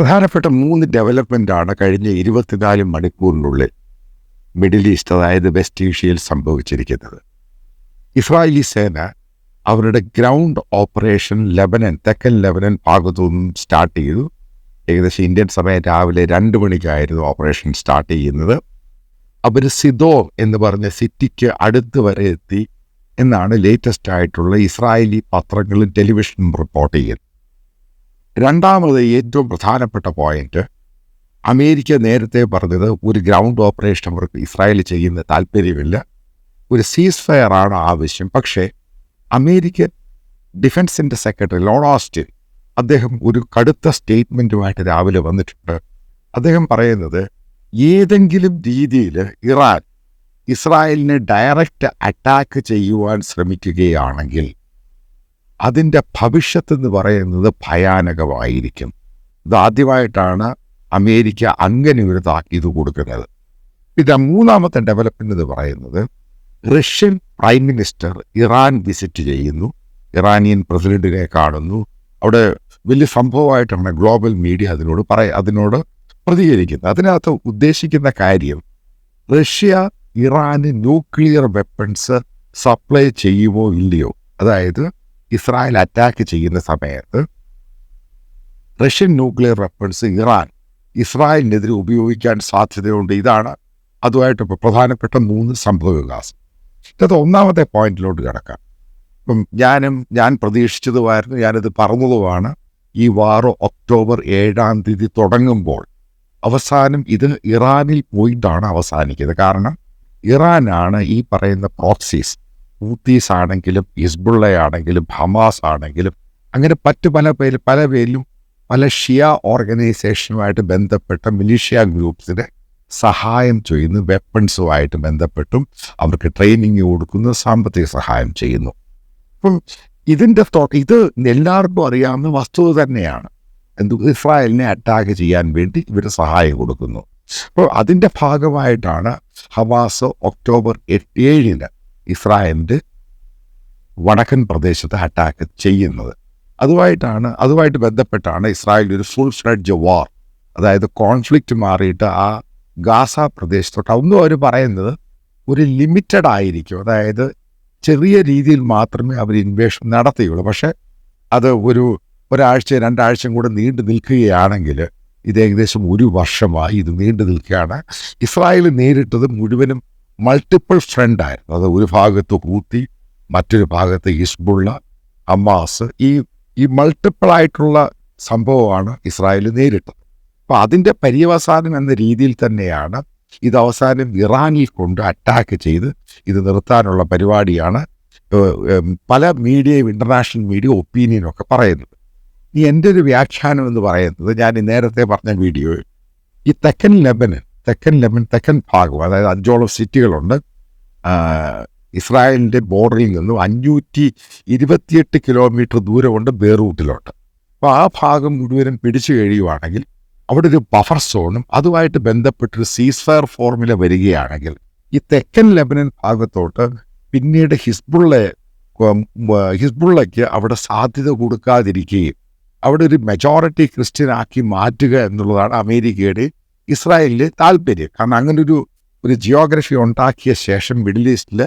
പ്രധാനപ്പെട്ട മൂന്ന് ഡെവലപ്മെന്റാണ് കഴിഞ്ഞ ഇരുപത്തിനാല് മണിക്കൂറിനുള്ളിൽ മിഡിൽ ഈസ്റ്റ് അതായത് വെസ്റ്റ് ഏഷ്യയിൽ സംഭവിച്ചിരിക്കുന്നത്. ഇസ്രായേലി സേന അവരുടെ ഗ്രൗണ്ട് ഓപ്പറേഷൻ ലെബനൻ തെക്കൻ ലെബനൻ ഭാഗത്തു നിന്നും സ്റ്റാർട്ട് ചെയ്തു. ഏകദേശം ഇന്ത്യൻ സമയം രാവിലെ രണ്ട് മണിക്കായിരുന്നു ഓപ്പറേഷൻ സ്റ്റാർട്ട് ചെയ്യുന്നത്. അവർ സിദോർ എന്ന് പറഞ്ഞ സിറ്റിക്ക് അടുത്ത് വരെ എത്തി എന്നാണ് ലേറ്റസ്റ്റ് ആയിട്ടുള്ള ഇസ്രായേലി പത്രങ്ങളും ടെലിവിഷനും റിപ്പോർട്ട് ചെയ്യുന്നത്. രണ്ടാമത് ഏറ്റവും പ്രധാനപ്പെട്ട പോയിന്റ് അമേരിക്ക നേരത്തെ പറഞ്ഞത് ഒരു ഗ്രൗണ്ട് ഓപ്പറേഷൻ അവർക്ക് ഇസ്രായേൽ ചെയ്യുന്ന താല്പര്യമില്ല. ഒരു സീസ് ഫയർ ആണ് ആവശ്യം. പക്ഷേ അമേരിക്ക ഡിഫൻസിന്റെ സെക്രട്ടറി ലോൺ ഓസ്റ്റിൻ അദ്ദേഹം ഒരു കടുത്ത സ്റ്റേറ്റ്മെന്റുമായിട്ട് രാവിലെ വന്നിട്ടുണ്ട്. അദ്ദേഹം പറയുന്നത് ഏതെങ്കിലും രീതിയിൽ ഇറാൻ ഇസ്രായേലിനെ ഡയറക്റ്റ് അറ്റാക്ക് ചെയ്യുവാൻ ശ്രമിക്കുകയാണെങ്കിൽ അതിന്റെ ഭവിഷ്യത്ത് എന്ന് പറയുന്നത് ഭയാനകമായിരിക്കും. ഇതാദ്യമായിട്ടാണ് അമേരിക്ക അങ്ങനെ ഒരു താക്കീത് കൊടുക്കുന്നത്. പിന്നെ മൂന്നാമത്തെ ഡെവലപ്മെന്റ് എന്ന് പറയുന്നത് Russian prime minister Iran visit ചെയ്യുന്നു. ഇറാനിയൻ പ്രസിഡന്റിനെ കാണുന്നു. അവിടെ വലിയ സംഭവമായിട്ടാണ് ഗ്ലോബൽ മീഡിയ അതിനോട് പറ അതിനോട് പ്രതികരിക്കുന്നത്. അതിനകത്ത് ഉദ്ദേശിക്കുന്ന കാര്യം റഷ്യ ഇറാന് ന്യൂക്ലിയർ വെപ്പൺസ് സപ്ലൈ ചെയ്യുമോ ഇല്ലയോ? അതായത് ഇസ്രായേൽ അറ്റാക്ക് ചെയ്യുന്ന സമയത്ത് റഷ്യൻ ന്യൂക്ലിയർ വെപ്പൺസ് ഇറാൻ ഇസ്രായേലിനെതിരെ ഉപയോഗിക്കാൻ സാധ്യതയുണ്ട്. ഇതാണ് അതുമായിട്ട് പ്രധാനപ്പെട്ട മൂന്ന് സംഭവ വികാസം. അത് ഒന്നാമത്തെ പോയിന്റിലോട്ട് കിടക്കാം. ഇപ്പം ഞാനും ഞാൻ പ്രതീക്ഷിച്ചതുമായിരുന്നു ഞാനിത് പറഞ്ഞതുമാണ്. ഈ വാറ് ഒക്ടോബർ ഏഴാം തീയതി തുടങ്ങുമ്പോൾ അവസാനം ഇത് ഇറാനിൽ പോയിട്ടാണ് അവസാനിക്കുന്നത്. കാരണം ഇറാനാണ് ഈ പറയുന്ന പ്രോക്സീസ് ഹൂത്തീസ് ആണെങ്കിലും ഹിസ്ബുള്ള ആണെങ്കിലും ഹമാസ് ആണെങ്കിലും അങ്ങനെ മറ്റു പല പേര് പല പേരിലും പല ഷിയ ഓർഗനൈസേഷനുമായിട്ട് ബന്ധപ്പെട്ട മിലീഷ്യ ഗ്രൂപ്പ്സിന് സഹായം ചെയ്യുന്നു വെപ്പൺസുമായിട്ട് ബന്ധപ്പെട്ടും അവർക്ക് ട്രെയിനിങ് കൊടുക്കുന്നു സാമ്പത്തിക സഹായം ചെയ്യുന്നു. അപ്പം ഇതിന്റെ ഇത് എല്ലാവർക്കും അറിയാവുന്ന വസ്തുത തന്നെയാണ്. എന്ത് ഇസ്രായേലിനെ അറ്റാക്ക് ചെയ്യാൻ വേണ്ടി ഇവർ സഹായം കൊടുക്കുന്നു. അപ്പോൾ അതിന്റെ ഭാഗമായിട്ടാണ് ഹവാസ് ഒക്ടോബർ എട്ട് ഏഴിന് ഇസ്രായേലിന്റെ വടക്കൻ പ്രദേശത്ത് അറ്റാക്ക് ചെയ്യുന്നത്. അതുമായിട്ടാണ് അതുമായിട്ട് ബന്ധപ്പെട്ടാണ് ഇസ്രായേൽ ഒരു ഫുൾ ഫ്ലഡ്ജ് വാർ അതായത് കോൺഫ്ലിക്റ്റ് മാറിയിട്ട് ആ ഗാസ പ്രദേശത്തോട്ട് ഒന്നും അവർ പറയുന്നത് ഒരു ലിമിറ്റഡ് ആയിരിക്കും. അതായത് ചെറിയ രീതിയിൽ മാത്രമേ അവർ ഇൻവേഷൻ നടത്തുകയുള്ളൂ പക്ഷേ അത് ഒരു ഒരാഴ്ച രണ്ടാഴ്ചയും കൂടെ നീണ്ടു നിൽക്കുകയാണെങ്കിൽ ഇത് ഏകദേശം ഒരു വർഷമായി ഇത് നീണ്ടു നിൽക്കുകയാണ്. ഇസ്രായേൽ നേരിട്ടത് മുഴുവനും മൾട്ടിപ്പിൾ ഫ്രണ്ട് ആയിരുന്നു. അത് ഒരു ഭാഗത്ത് ഹൂത്തി മറ്റൊരു ഭാഗത്ത് ഹിസ്ബുള്ള ഹമാസ് ഈ ഈ മൾട്ടിപ്പിൾ ആയിട്ടുള്ള സംഭവമാണ് ഇസ്രായേൽ നേരിട്ടത്. അപ്പോൾ അതിന്റെ പര്യവസാനം എന്ന രീതിയിൽ തന്നെയാണ് ഇത് അവസാനം ഇറാനിൽ കൊണ്ട് അറ്റാക്ക് ചെയ്ത് ഇത് നിർത്താനുള്ള പരിപാടിയാണ് പല മീഡിയയും ഇന്റർനാഷണൽ മീഡിയ ഒപ്പീനിയനൊക്കെ പറയുന്നത്. ഈ എന്റെ ഒരു വ്യാഖ്യാനം എന്ന് പറയുന്നത് ഞാൻ നേരത്തെ പറഞ്ഞ വീഡിയോയിൽ ഈ തെക്കൻ ലെബനൻ തെക്കൻ ലെബൻ തെക്കൻ ഭാഗം അതായത് അഞ്ചോളം സിറ്റികളുണ്ട്. ഇസ്രായേലിന്റെ ബോർഡറിൽ നിന്നും അഞ്ഞൂറ്റി ഇരുപത്തിയെട്ട് കിലോമീറ്റർ ദൂരമുണ്ട് ബേറൂട്ടിലോട്ട് അപ്പോൾ ആ ഭാഗം മുഴുവനും പിടിച്ചു കഴിയുവാണെങ്കിൽ അവിടെ ഒരു ബഫർ സോണും അതുമായിട്ട് ബന്ധപ്പെട്ടൊരു സീസ്ഫയർ ഫോർമുല വരികയാണെങ്കിൽ ഈ തെക്കൻ ലെബനൻ ഭാഗത്തോട്ട് പിന്നീട് ഹിസ്ബുള്ള ഹിസ്ബുള്ളയ്ക്ക് അവിടെ സാധ്യത കൊടുക്കാതിരിക്കുകയും അവിടെ ഒരു മെജോറിറ്റി ക്രിസ്ത്യൻ ആക്കി മാറ്റുക എന്നുള്ളതാണ് അമേരിക്കയുടെ ഇസ്രായേലിലെ താല്പര്യം. കാരണം അങ്ങനെ ഒരു ഒരു ജിയോഗ്രഫി ഉണ്ടാക്കിയ ശേഷം മിഡിൽ ഈസ്റ്റിൽ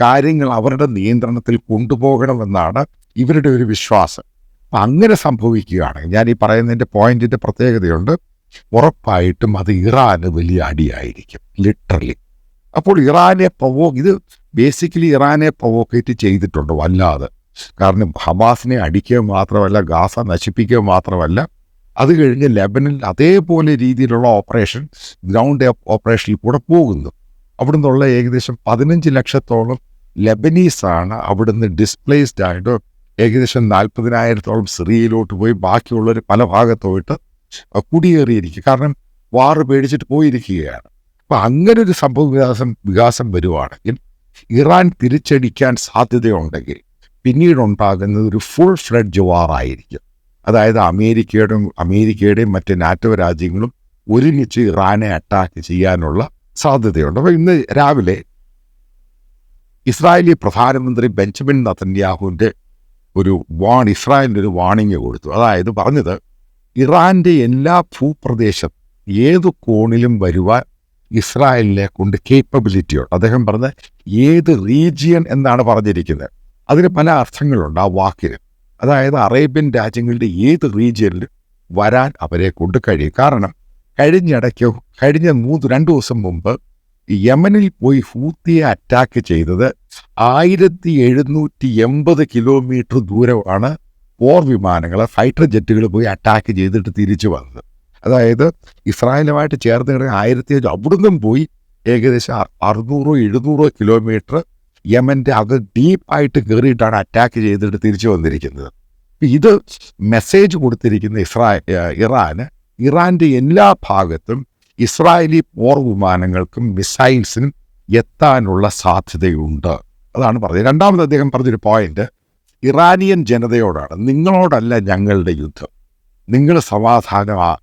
കാര്യങ്ങൾ അവരുടെ നിയന്ത്രണത്തിൽ കൊണ്ടുപോകണമെന്നാണ് ഇവരുടെ ഒരു വിശ്വാസം. അപ്പം അങ്ങനെ സംഭവിക്കുകയാണെങ്കിൽ ഞാൻ ഈ പറയുന്നതിന്റെ പോയിന്റിന്റെ പ്രത്യേകതയുണ്ട്. ഉറപ്പായിട്ടും അത് ഇറാന് വലിയ അടിയായിരിക്കും ലിറ്ററലി അപ്പോൾ ഇറാനെ പ്രവോ ഇത് ബേസിക്കലി ഇറാനെ പ്രവോക്കേറ്റ് ചെയ്തിട്ടുണ്ട് വല്ലാതെ. കാരണം ഹമാസിനെ അടിക്കുക മാത്രമല്ല ഗാസ നശിപ്പിക്കുക മാത്രമല്ല അത് കഴിഞ്ഞ് ലെബനിൽ അതേപോലെ രീതിയിലുള്ള ഓപ്പറേഷൻ ഗ്രൗണ്ട് ഓപ്പറേഷനിൽ കൂടെ പോകുന്നു. അവിടെ നിന്നുള്ള ഏകദേശം പതിനഞ്ച് ലക്ഷത്തോളം ലെബനീസാണ് അവിടുന്ന് ഡിസ്പ്ലേസ്ഡ് ആയിട്ട് ഏകദേശം നാൽപ്പതിനായിരത്തോളം സിറിയയിലോട്ട് പോയി ബാക്കിയുള്ളവർ പല ഭാഗത്തോട്ട് കുടിയേറിയിരിക്കും കാരണം വാറ് പേടിച്ചിട്ട് പോയിരിക്കുകയാണ്. അപ്പം അങ്ങനെ ഒരു സംഭവ വികാസം വികാസം വരുവാണെങ്കിൽ ഇറാൻ തിരിച്ചടിക്കാൻ സാധ്യതയുണ്ടെങ്കിൽ പിന്നീടുണ്ടാകുന്നത് ഒരു ഫുൾ ഫ്ലഡ്ജ് വാറായിരിക്കും അതായത് അമേരിക്കയുടെ അമേരിക്കയുടെയും മറ്റ് നാറ്റോ രാജ്യങ്ങളും ഒരുമിച്ച് ഇറാനെ അറ്റാക്ക് ചെയ്യാനുള്ള സാധ്യതയുണ്ട്. അപ്പോൾ ഇന്ന് രാവിലെ ഇസ്രായേലി പ്രധാനമന്ത്രി ബെഞ്ചമിൻ നത്തന്യാഹുവിന്റെ ഒരു വാൺ ഇസ്രായേലിന്റെ ഒരു വാണിംഗ് കൊടുത്തു. അതായത് പറഞ്ഞത് ഇറാന്റെ എല്ലാ ഭൂപ്രദേശത്ത് ഏത് കോണിലും വരുവാൻ ഇസ്രായേലിനെ കൊണ്ട് കേപ്പബിലിറ്റി ഉണ്ട്. അദ്ദേഹം പറഞ്ഞ ഏത് റീജിയൻ എന്നാണ് പറഞ്ഞിരിക്കുന്നത്. അതിന് പല അർത്ഥങ്ങളുണ്ട് ആ വാക്കിന്. അതായത് അറേബ്യൻ രാജ്യങ്ങളുടെ ഏത് റീജിയനിലും വരാൻ അവരെ കൊണ്ട് കഴിയും. കാരണം കഴിഞ്ഞിടയ്ക്ക് കഴിഞ്ഞ മൂന്ന് രണ്ട് ദിവസം മുമ്പ് യമനിൽ പോയി ഹൂത്തിയെ അറ്റാക്ക് ചെയ്തത് ആയിരത്തി എഴുന്നൂറ്റി എൺപത് കിലോമീറ്റർ ദൂരമാണ് പോർ വിമാനങ്ങൾ ഫൈറ്റർ ജെറ്റുകൾ പോയി അറ്റാക്ക് ചെയ്തിട്ട് തിരിച്ചു വന്നത്. അതായത് ഇസ്രായേലുമായിട്ട് ചേർന്ന് കിടക്കുന്ന ആയിരത്തി അവിടുന്നും പോയി ഏകദേശം അറുന്നൂറോ എഴുന്നൂറോ കിലോമീറ്റർ യമന്റെ അത് ഡീപ്പായിട്ട് കയറിയിട്ടാണ് അറ്റാക്ക് ചെയ്തിട്ട് തിരിച്ചു വന്നിരിക്കുന്നത്. ഇത് മെസ്സേജ് കൊടുത്തിരിക്കുന്ന ഇസ്രാ ഇറാന് ഇറാന്റെ എല്ലാ ഭാഗത്തും ഇസ്രായേലി പോർ വിമാനങ്ങൾക്കും മിസൈൽസിനും എത്താനുള്ള സാധ്യതയുണ്ട്. അതാണ് പറഞ്ഞത്. രണ്ടാമത് അദ്ദേഹം പറഞ്ഞൊരു പോയിന്റ് ഇറാനിയൻ ജനതയോടാണ് നിങ്ങളോടല്ല ഞങ്ങളുടെ യുദ്ധം. നിങ്ങൾ സമാധാനം ആ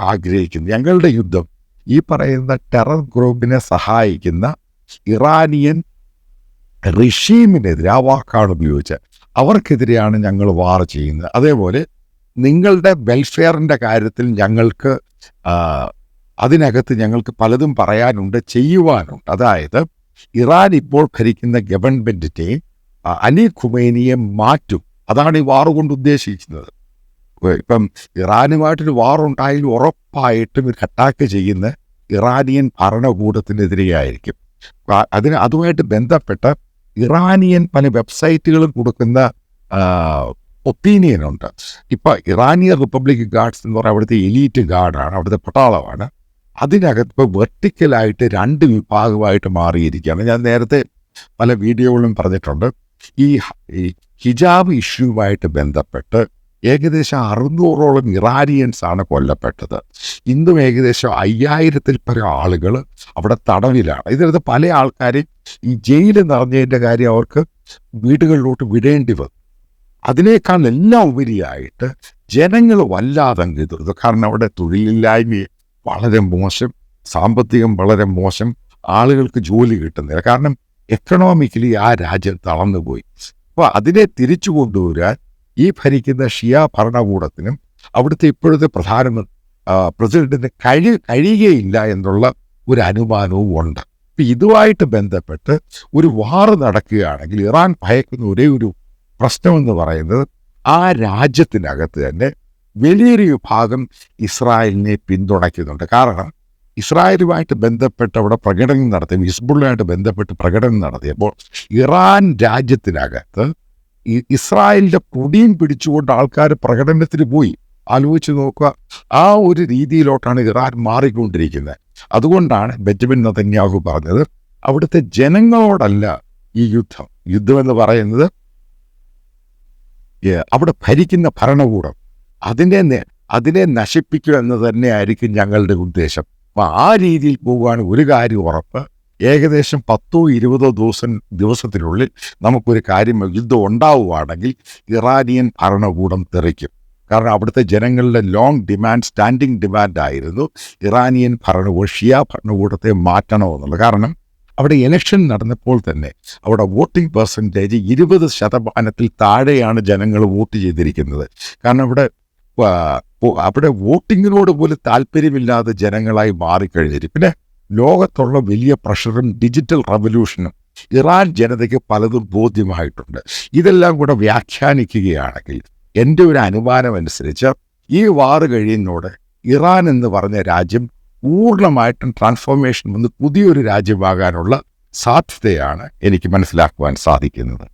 ആഗ്രഹിക്കുന്നു. ഞങ്ങളുടെ യുദ്ധം ഈ പറയുന്ന ടെറർ ഗ്രൂപ്പിനെ സഹായിക്കുന്ന ഇറാനിയൻ റിഷീമിനെതിരെ ആ വാക്കാണ് ഉപയോഗിച്ചത്. അവർക്കെതിരെയാണ് ഞങ്ങൾ വാർ ചെയ്യുന്നത്. അതേപോലെ നിങ്ങളുടെ വെൽഫെയറിന്റെ കാര്യത്തിൽ ഞങ്ങൾക്ക് അതിനകത്ത് ഞങ്ങൾക്ക് പലതും പറയാനുണ്ട് ചെയ്യുവാനുണ്ട്. അതായത് ഇറാൻ ഇപ്പോൾ ഭരിക്കുന്ന ഗവൺമെന്റിനെ അലി ഖുമേനിയെ മാറ്റും. അതാണ് ഈ വാർ കൊണ്ട് ഉദ്ദേശിക്കുന്നത്. ഇപ്പൊ- ഇറാനുമായിട്ടൊരു വാർ ഉണ്ടായാലും ഉറപ്പായിട്ടും ഒരു അറ്റാക്ക് ചെയ്യുന്ന ഇറാനിയൻ ഭരണകൂടത്തിനെതിരെയായിരിക്കും. അതിന് അതുമായിട്ട് ബന്ധപ്പെട്ട ഇറാനിയൻ പല വെബ്സൈറ്റുകളും കൊടുക്കുന്ന ഒപ്പീനിയൻ ഉണ്ട് ഇപ്പൊ ഇറാനിയൻ റിപ്പബ്ലിക് ഗാർഡ്സ് എന്ന് പറയുന്നത് അവിടുത്തെ എലീറ്റ് ഗാർഡാണ് അവിടുത്തെ പട്ടാളമാണ്. അതിനകത്ത് ഇപ്പോൾ വെർട്ടിക്കലായിട്ട് രണ്ട് വിഭാഗമായിട്ട് മാറിയിരിക്കുകയാണ്. ഞാൻ നേരത്തെ പല വീഡിയോകളും പറഞ്ഞിട്ടുണ്ട്. ഈ ഈ ഹിജാബ് ഇഷ്യൂവുമായിട്ട് ബന്ധപ്പെട്ട് ഏകദേശം അറുന്നൂറോളം ഇറാനിയൻസ് ആണ് കൊല്ലപ്പെട്ടത്. ഇന്നും ഏകദേശം അയ്യായിരത്തിൽ പരം ആളുകൾ അവിടെ തടവിലാണ്. ഇതിനകത്ത് പല ആൾക്കാരെയും ഈ ജയിൽ നിറഞ്ഞതിന്റെ കാര്യം അവർക്ക് വീടുകളിലോട്ട് വിടേണ്ടി വന്നു. അതിനേക്കാൾ എല്ലാം ഉപരിയായിട്ട് ജനങ്ങൾ വല്ലാതെ അങ്ങ് എതിർത്തു. കാരണം അവിടെ തൊഴിലില്ലായ്മ വളരെ മോശം സാമ്പത്തികം വളരെ മോശം ആളുകൾക്ക് ജോലി കിട്ടുന്നില്ല. കാരണം എക്കണോമിക്കലി ആ രാജ്യം തളർന്നുപോയി. അപ്പോൾ അതിനെ തിരിച്ചു കൊണ്ടുവരാൻ ഈ ഭരിക്കുന്ന ഷിയ ഭരണകൂടത്തിനും അവിടുത്തെ ഇപ്പോഴത്തെ പ്രധാനമന്ത്രി പ്രസിഡന്റിന് കഴി കഴിയുകയില്ല എന്നുള്ള ഒരു അനുമാനവും ഉണ്ട്. ഇപ്പം ഇതുമായിട്ട് ബന്ധപ്പെട്ട് ഒരു വാറ് നടക്കുകയാണെങ്കിൽ ഇറാൻ ഭയക്കുന്ന ഒരേ ഒരു പ്രശ്നമെന്ന് പറയുന്നത് ആ രാജ്യത്തിനകത്ത് തന്നെ വലിയൊരു വിഭാഗം ഇസ്രായേലിനെ പിന്തുണയ്ക്കുന്നുണ്ട്. കാരണം ഇസ്രായേലുമായിട്ട് ബന്ധപ്പെട്ട് അവിടെ പ്രകടനം നടത്തി ഹിസ്ബുള്ളയായിട്ട് ബന്ധപ്പെട്ട് പ്രകടനം നടത്തിയപ്പോൾ ഇറാൻ രാജ്യത്തിനകത്ത് ഈ ഇസ്രായേലിന്റെ പൊടിയും പിടിച്ചുകൊണ്ട് ആൾക്കാർ പ്രകടനത്തിന് പോയി. ആലോചിച്ച് നോക്കുക. ആ ഒരു രീതിയിലോട്ടാണ് ഇറാൻ മാറിക്കൊണ്ടിരിക്കുന്നത്. അതുകൊണ്ടാണ് ബെഞ്ചമിൻ നതന്യാഹു പറഞ്ഞത് അവിടുത്തെ ജനങ്ങളോടല്ല ഈ യുദ്ധം. യുദ്ധം എന്ന് പറയുന്നത് അവിടെ ഭരിക്കുന്ന ഭരണകൂടം. അതിനെ അതിനെ നശിപ്പിക്കുക എന്ന് തന്നെയായിരിക്കും ഞങ്ങളുടെ ഉദ്ദേശം. അപ്പം ആ രീതിയിൽ പോവുകയാണ് ഒരു കാര്യം ഉറപ്പ്. ഏകദേശം പത്തോ ഇരുപതോ ദിവസം ദിവസത്തിനുള്ളിൽ നമുക്കൊരു കാര്യം യുദ്ധം ഉണ്ടാവുകയാണെങ്കിൽ ഇറാനിയൻ ഭരണകൂടം തെറിക്കും. കാരണം അവിടുത്തെ ജനങ്ങളുടെ ലോങ് ഡിമാൻഡ് സ്റ്റാൻഡിങ് ഡിമാൻഡ് ആയിരുന്നു ഇറാനിയൻ ഭരണകൂടം ഷിയ ഭരണകൂടത്തെ മാറ്റണമെന്നുള്ളത്. കാരണം അവിടെ ഇലക്ഷൻ നടന്നപ്പോൾ തന്നെ അവിടെ വോട്ടിംഗ് പെർസെന്റേജ് ഇരുപത് ശതമാനത്തിൽ താഴെയാണ് ജനങ്ങൾ വോട്ട് ചെയ്തിരിക്കുന്നത്. കാരണം അവിടെ അവിടെ വോട്ടിങ്ങിനോട് പോലും താല്പര്യമില്ലാതെ ജനങ്ങളായി മാറിക്കഴിഞ്ഞിരിക്കും പിന്നെ ലോകത്തുള്ള വലിയ പ്രഷറും ഡിജിറ്റൽ റവല്യൂഷനും ഇറാൻ ജനതയ്ക്ക് പലതും ബോധ്യമായിട്ടുണ്ട്. ഇതെല്ലാം കൂടെ വ്യാഖ്യാനിക്കുകയാണെങ്കിൽ എന്റെ ഒരു അനുമാനം അനുസരിച്ച് ഈ വാറ് കഴിയുന്നതോടെ ഇറാൻ എന്ന് പറഞ്ഞ രാജ്യം പൂർണമായിട്ടും ട്രാൻസ്ഫോർമേഷൻ വന്ന് പുതിയൊരു രാജ്യമാകാനുള്ള സാധ്യതയാണ് എനിക്ക് മനസ്സിലാക്കുവാൻ സാധിക്കുന്നത്.